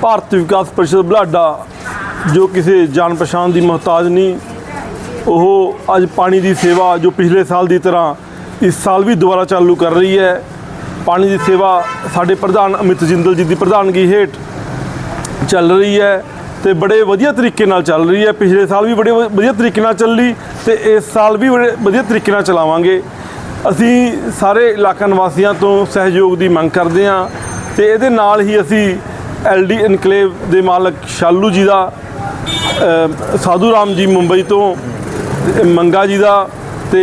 ਭਾਰਤ ਵਿਕਾਸ ਪਰਿਸ਼ਦ ਬੁਢਲਾਡਾ ਜੋ ਕਿਸੇ ਜਾਣ ਪਛਾਣ ਦੀ ਮੁਹਤਾਜ ਨਹੀਂ, ਉਹ ਅੱਜ ਪਾਣੀ ਦੀ ਸੇਵਾ ਜੋ ਪਿਛਲੇ ਸਾਲ ਦੀ ਤਰ੍ਹਾਂ ਇਸ ਸਾਲ ਵੀ ਦੁਬਾਰਾ ਚਾਲੂ ਕਰ ਰਹੀ ਹੈ। ਪਾਣੀ ਦੀ ਸੇਵਾ ਸਾਡੇ ਪ੍ਰਧਾਨ ਅਮਿਤ ਜਿੰਦਲ ਜੀ ਦੀ ਪ੍ਰਧਾਨਗੀ ਹੇਠ ਚੱਲ ਰਹੀ ਹੈ ਤੇ ਬੜੇ ਵਧੀਆ ਤਰੀਕੇ ਨਾਲ ਚੱਲ ਰਹੀ ਹੈ। ਪਿਛਲੇ ਸਾਲ ਵੀ ਬੜੇ ਵ- ਵਧੀਆ ਤਰੀਕੇ ਨਾਲ ਚੱਲੀ ਤੇ ਇਸ ਸਾਲ ਵੀ ਬੜੇ ਵਧੀਆ ਤਰੀਕੇ ਨਾਲ ਚਲਾਵਾਂਗੇ। ਅਸੀਂ ਸਾਰੇ ਇਲਾਕਾ ਨਿਵਾਸੀਆਂ ਤੋਂ ਸਹਿਯੋਗ ਦੀ ਮੰਗ ਕਰਦੇ ਹਾਂ ਤੇ ਇਹਦੇ ਨਾਲ ਹੀ ਅਸੀਂ ਐਲਡੀ ਇਨਕਲੇਵ ਦੇ ਮਾਲਕ ਸ਼ਾਲੂ ਜੀ ਦਾ ਸਾਧੂ ਰਾਮ ਜੀ ਮੁੰਬਈ ਤੋਂ ਮੰਗਾ ਜੀ ਦਾ ਤੇ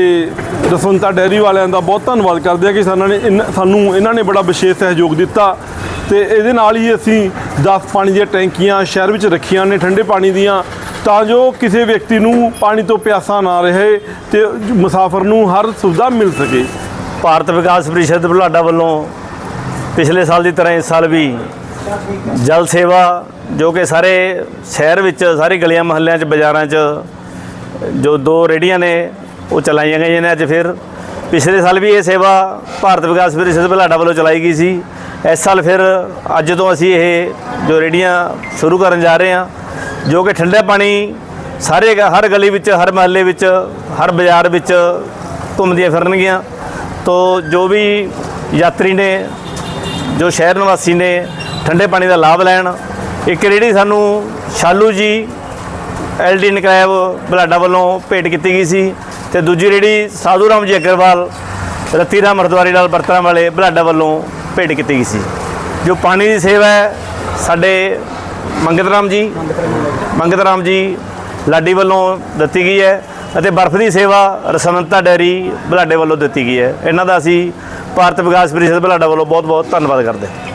ਰਸਵੰਤਾ ਡੈਰੀ ਵਾਲਿਆਂ ਦਾ ਬਹੁਤ ਧੰਨਵਾਦ ਕਰਦੇ ਆ ਕਿ ਸਾਨੂੰ ਨੇ ਸਾਨੂੰ ਇਹਨਾਂ ਨੇ ਬੜਾ ਵਿਸ਼ੇਸ਼ ਸਹਿਯੋਗ ਦਿੱਤਾ। ਤੇ ਇਹਦੇ ਨਾਲ ਹੀ ਅਸੀਂ 10 ਪਾਣੀ ਦੀਆਂ ਟੈਂਕੀਆਂ ਸ਼ਹਿਰ ਵਿੱਚ ਰੱਖੀਆਂ ਨੇ ਠੰਡੇ ਪਾਣੀ ਦੀਆਂ, ਤਾਂ ਜੋ ਕਿਸੇ ਵਿਅਕਤੀ ਨੂੰ ਪਾਣੀ ਤੋਂ ਪਿਆਸਾ ਨਾ ਰਹੇ ਤੇ ਮੁਸਾਫਰ ਨੂੰ ਹਰ ਸੁਵਿਧਾ ਮਿਲ ਸਕੇ। ਭਾਰਤ ਵਿਕਾਸ ਪ੍ਰੀਸ਼ਦ ਬੁਲਾਡਾ ਵੱਲੋਂ ਪਿਛਲੇ ਸਾਲ ਦੀ ਤਰ੍ਹਾਂ ਇਸ ਸਾਲ ਵੀ ਜਲ ਸੇਵਾ ਜੋ ਕਿ ਸਾਰੇ ਸ਼ਹਿਰ ਵਿੱਚ, ਸਾਰੀ ਗਲੀਆਂ ਮੁਹੱਲਿਆਂ 'ਚ, ਬਾਜ਼ਾਰਾਂ 'ਚ ਜੋ ਦੋ ਰੇੜੀਆਂ ਨੇ, ਉਹ ਚਲਾਈਆਂ ਗਈਆਂ ਨੇ ਅੱਜ ਫਿਰ। ਪਿਛਲੇ ਸਾਲ ਵੀ ਇਹ ਸੇਵਾ ਭਾਰਤ ਵਿਕਾਸ ਪ੍ਰੀਸ਼ਦ ਬਲਾਡਾ ਵੱਲੋਂ ਚਲਾਈ ਗਈ ਸੀ। ਇਸ ਸਾਲ ਫਿਰ ਅੱਜ ਤੋਂ ਅਸੀਂ ਇਹ ਜੋ ਰੇੜੀਆਂ ਸ਼ੁਰੂ ਕਰਨ ਜਾ ਰਹੇ ਹਾਂ, ਜੋ ਕਿ ਠੰਡਾ ਪਾਣੀ ਸਾਰੇ ਹਰ ਗਲੀ ਵਿੱਚ, ਹਰ ਮਹੱਲੇ ਵਿੱਚ, ਹਰ ਬਾਜ਼ਾਰ ਵਿੱਚ ਘੁੰਮਦੀਆਂ ਫਿਰਨਗੀਆਂ। ਤੋ ਜੋ ਵੀ ਯਾਤਰੀ ਨੇ, ਜੋ ਸ਼ਹਿਰ ਨਿਵਾਸੀ ਨੇ ਠੰਡੇ ਪਾਣੀ ਦਾ ਲਾਭ ਲੈਣ। ਇੱਕ ਰੇੜੀ ਸਾਨੂੰ ਸ਼ਾਲੂ ਜੀ, ਐਲਡੀ ਨਕਲੈਬ ਬਲਾਡਾ ਵੱਲੋਂ ਭੇਟ ਕੀਤੀ ਗਈ ਸੀ ਤੇ ਦੂਜੀ ਰੇੜੀ ਸਾਧੂ ਰਾਮ ਜੀ ਅਗਰਵਾਲ, ਰਤੀ ਰਾਮ ਹਰਦੁਆਰੀ ਨਾਲ ਬਰਤਨਾਂ ਵਾਲੇ ਬਲਾਡਾ ਵੱਲੋਂ ਭੇਟ ਕੀਤੀ ਗਈ ਸੀ। ਜੋ ਪਾਣੀ ਦੀ ਸੇਵਾ ਹੈ, ਸਾਡੇ ਮੰਗਤ ਰਾਮ ਜੀ, ਮੰਗਤ ਰਾਮ ਜੀ ਲਾਡੀ ਵੱਲੋਂ ਦਿੱਤੀ ਗਈ ਹੈ ਅਤੇ ਬਰਫ਼ ਦੀ ਸੇਵਾ ਰਸਮੰਤਾ ਡੈਰੀ ਬਲਾਡੇ ਵੱਲੋਂ ਦਿੱਤੀ ਗਈ ਹੈ। ਇਹਨਾਂ ਦਾ ਅਸੀਂ ਭਾਰਤ ਵਿਕਾਸ ਪਰਿਸ਼ਦ ਬਲਾਡਾ ਵੱਲੋਂ ਬਹੁਤ ਬਹੁਤ ਧੰਨਵਾਦ ਕਰਦੇ ਹਾਂ।